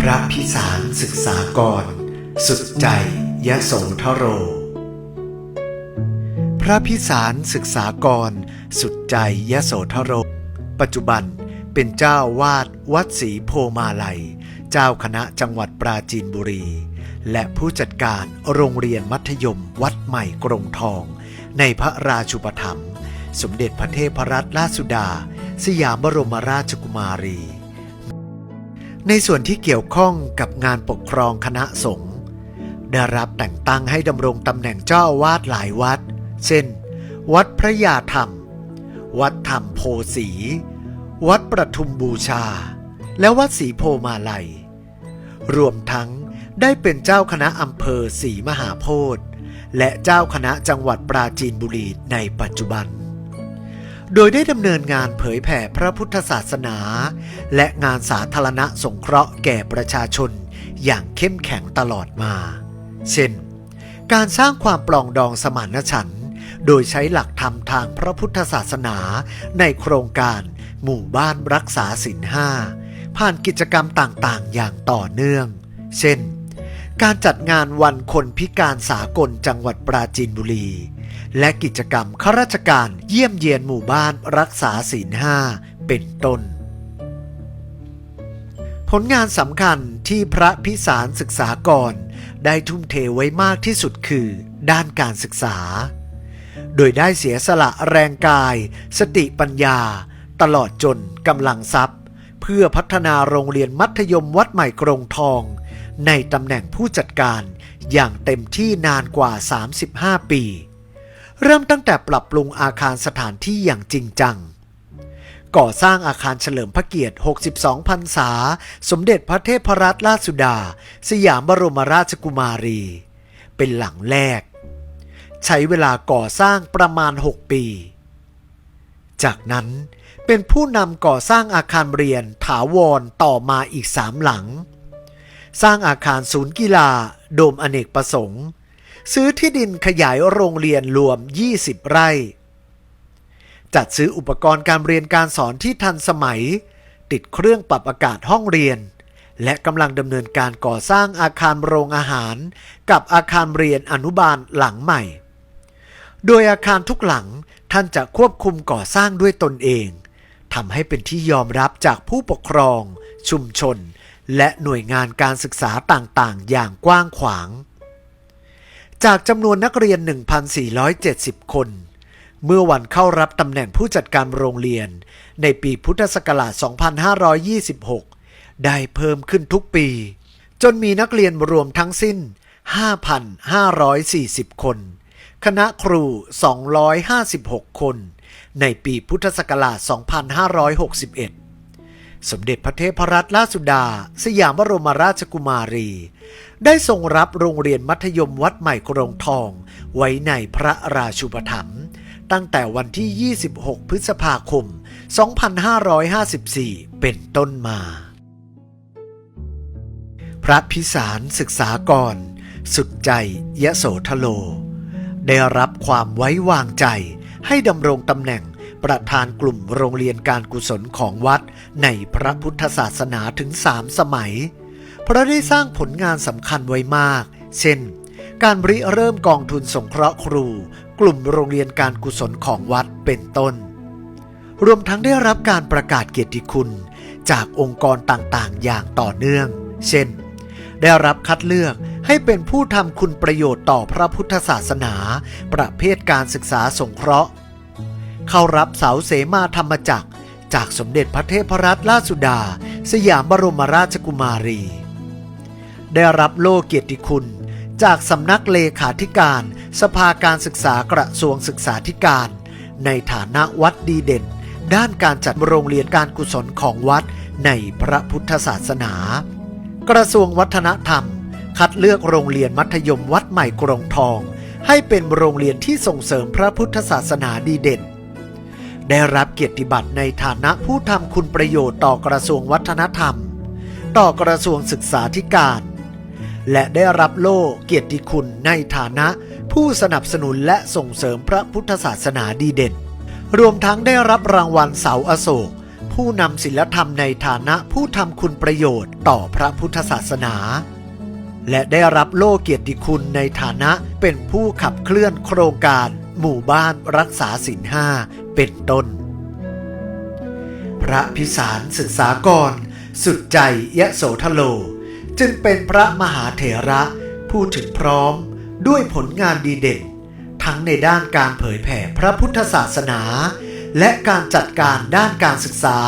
พระพิสารศึกษากร สุดใจยโสธโร พระพิสารศึกษากร สุดใจยะโสธโร ปัจจุบันเป็นเจ้าวาดวัดศรีโพมาลัย เจ้าคณะจังหวัดปราจีนบุรี และผู้จัดการโรงเรียนมัธยมวัดใหม่กรงทอง ในพระราชุปถัมภ์สมเด็จพระเทพรัตนราชสุดา สยามบรมราชกุมารี ในส่วนที่เกี่ยวข้องกับงานปกครองคณะสงฆ์ได้รับแต่งตั้งให้ดำรงตำแหน่งเจ้าอาวาสหลายวัด เช่น วัดพระยาธรรม วัดธรรมโพสี วัดประทุมบูชา และวัดศรีโพมาลัย รวมทั้งได้เป็นเจ้าคณะอำเภอศรีมหาโพธิ์และเจ้าคณะจังหวัดปราจีนบุรีในปัจจุบัน โดยได้ดำเนินงานเผยแผ่พระพุทธศาสนา และงานสาธารณะสงเคราะห์แก่ประชาชนอย่างเข้มแข็งตลอดมา เช่น การสร้างความปลองดองสมานฉันท์โดยใช้หลักธรรมทางพระพุทธศาสนาในโครงการหมู่บ้านรักษาศีลห้าผ่านกิจกรรมต่างๆ อย่างต่อเนื่อง เช่น การจัดงานวันคนพิการสากลจังหวัดปราจีนบุรี และกิจกรรมข้าราชการเยี่ยมเยียนหมู่บ้านรักษาศีลห้าเป็นต้น ผลงานสำคัญที่พระพิสารศึกษากร ได้ทุ่มเทไว้มากที่สุดคือ ด้านการศึกษา โดยได้เสียสละแรงกาย สติปัญญา ตลอดจนกำลังทรัพย์ เพื่อพัฒนาโรงเรียนมัธยมวัดใหม่กรงทอง ในตำแหน่งผู้จัดการอย่างเต็มที่นานกว่า 35 ปี เริ่มตั้งแต่ปรับปรุงอาคารสถานที่อย่างจริงจัง ก่อสร้างอาคารเฉลิมพระเกียรติ 62 พรรษา สมเด็จพระเทพรัตนราชสุดา สยามบรมราชกุมารี เป็นหลังแรก ใช้เวลาก่อสร้างประมาณ 6 ปี จากนั้น เป็นผู้นำก่อสร้างอาคารเรียนถาวรต่อมาอีกสามหลัง สร้างอาคารศูนย์กีฬา โดมอเนกประสงค์ ซื้อที่ดินขยายโรงเรียนรวม 20 ไร่ จัดซื้ออุปกรณ์การเรียนการสอนที่ทันสมัย ติดเครื่องปรับอากาศห้องเรียน และกำลังดำเนินการก่อสร้างอาคารโรงอาหาร กับอาคารเรียนอนุบาลหลังใหม่ โดยอาคารทุกหลังท่านจะควบคุมก่อสร้างด้วยตนเอง ทำให้เป็นที่ยอมรับจากผู้ปกครอง ชุมชน และหน่วยงานการศึกษาต่างๆ อย่างกว้างขวาง จากจำนวนนักเรียน 1,470 คน เมื่อวันเข้ารับตำแหน่งผู้จัดการโรงเรียน ในปีพุทธศักราช 2526 ได้เพิ่มขึ้นทุกปี จนมีนักเรียนรวมทั้งสิ้น 5,540 คน คณะครู 256 คน ในปีพุทธศักราช 2561 สมเด็จพระเทพรัตนราชสุดา สยามบรมราชกุมารี ได้ทรงรับโรงเรียนมัธยมวัดใหม่กรงทอง ไว้ในพระราชูปถัมภ์ตั้งแต่วันที่ 26 พฤษภาคม 2554 เป็นต้นมา พระพิสารศึกษากร สุดใจยโสธโล ได้รับความไว้วางใจ ให้ดำรงตำแหน่งประธานกลุ่มโรงเรียนการกุศลของวัดในพระพุทธศาสนาถึงสามสมัย เพราะได้สร้างผลงานสำคัญไว้มาก เช่น การริเริ่มกองทุนสงเคราะห์ครู กลุ่มโรงเรียนการกุศลของวัดเป็นต้น รวมทั้งได้รับการประกาศเกียรติคุณ จากองค์กรต่างๆ อย่างต่อเนื่อง เช่น ได้รับคัดเลือก ให้เป็นผู้ทำคุณประโยชน์ต่อพระพุทธศาสนา ประเภทการศึกษาสงเคราะห์ เข้ารับเสาเสมาธรรมจักร จากสมเด็จพระเทพรัตนราชสุดา สยามบรมราชกุมารี ได้รับโล่เกียรติคุณ จากสำนักเลขาธิการ สภาการศึกษากระทรวงศึกษาธิการ ในฐานะวัดดีเด่น ด้านการจัดโรงเรียนการกุศลของวัดในพระพุทธศาสนา กระทรวงวัฒนธรรม คัดเลือกโรงเรียนมัธยมวัดใหม่กรงทอง ให้เป็นโรงเรียนที่ส่งเสริมพระพุทธศาสนาดีเด่น ได้รับเกียรติบัตรในฐานะผู้ทำคุณประโยชน์ต่อกระทรวงวัฒนธรรม ต่อกระทรวงศึกษาธิการ และได้รับโล่เกียรติคุณในฐานะผู้สนับสนุนและส่งเสริมพระพุทธศาสนาดีเด่น รวมทั้งได้รับรางวัลเสาอโศก ผู้นำศิลธรรมในฐานะผู้ทำคุณประโยชน์ต่อพระพุทธศาสนา และได้รับโล่เกียรติคุณในฐานะเป็นผู้ขับเคลื่อนโครงการ หมู่บ้านรักษาศีลห้าเป็นต้น พระพิสารศึกษากร สุดใจยะโสทโล จึงเป็นพระมหาเถระผู้ถึงพร้อมด้วยผลงานดีเด่น ทั้งในด้านการเผยแผ่พระพุทธศาสนา และการจัดการด้านการศึกษา